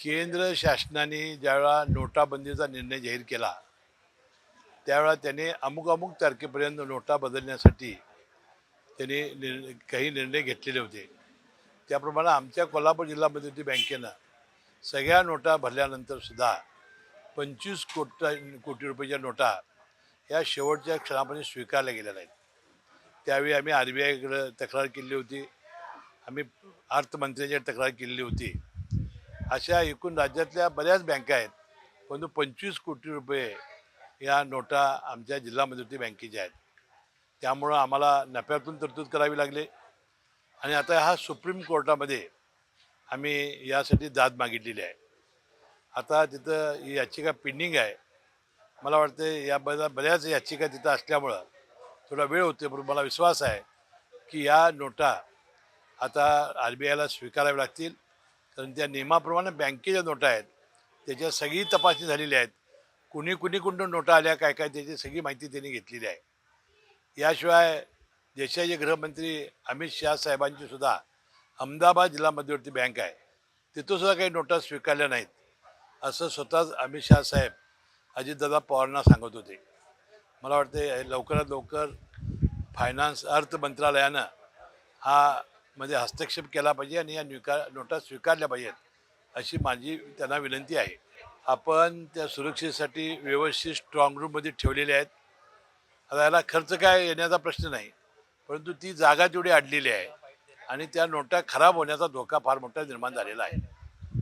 केंद्र शासनाने ज्यावेळा नोटाबंदीचा निर्णय जाहीर केला त्यावेळा त्याने अमुक अमुक तारखेपर्यंत नोटा बदलण्यासाठी त्यांनी निर्णय काही निर्णय घेतलेले होते. त्याप्रमाणे आमच्या कोल्हापूर जिल्हा मध्यवर्ती बँकेनं सगळ्या नोटा भरल्यानंतर सुद्धा पंचवीस कोटा कोटी रुपयाच्या नोटा या शेवटच्या क्षणापर्यंत स्वीकारल्या गेलेल्या आहेत त्यावेळी आम्ही आर बी आयकडं तक्रार केली होती. आम्ही अर्थमंत्र्यांची तक्रार केलेली होती. अशा एकूण राज्यातल्या बऱ्याच बँका आहेत. परंतु पंचवीस कोटी रुपये या नोटा आमच्या जिल्हा मध्यवर्ती बँकेच्या आहेत. त्यामुळं आम्हाला नफ्यातून तरतूद करावी लागली. आणि आता हा सुप्रीम कोर्टामध्ये आम्ही यासाठी दाद मागितलेली आहे. आता तिथं ही याचिका पेंडिंग आहे. मला वाटते या बऱ्या बऱ्याच याचिका तिथं असल्यामुळं थोडा वेळ होते पण मला विश्वास आहे की या नोटा आता आर बी आयला स्वीकाराव्या लागतील. कारण त्या नियमाप्रमाणे बँकेच्या नोटा आहेत. त्याच्या सगळी तपासणी झालेली आहेत. कुणी कुणी कुठून नोटा आल्या काय काय त्याची सगळी माहिती त्यांनी घेतलेली आहे. याशिवाय देशाचे गृहमंत्री अमित शहा साहेबांची सुद्धा अहमदाबाद जिल्हा मध्यवर्ती बँक आहे. तिथं सुद्धा काही नोटा स्वीकारल्या नाहीत. असं स्वतःच अमित शहा साहेब अजितदादा पवारांना सांगत होते. मला वाटते लवकरात लवकर फायनान्स अर्थ मंत्रालयानं हा मध्ये हस्तक्षेप केला पाहिजे आणि या निका नोटा स्वीकारल्या पाहिजेत अशी माझी त्यांना विनंती आहे. आपण त्या सुरक्षेसाठी व्यवस्थित स्ट्रॉंग रूममध्ये ठेवलेल्या आहेत. आता याला खर्च काय येण्याचा प्रश्न नाही परंतु ती जागा तेवढी अडलेली आहे आणि त्या नोटा खराब होण्याचा धोका फार मोठा निर्माण झालेला आहे.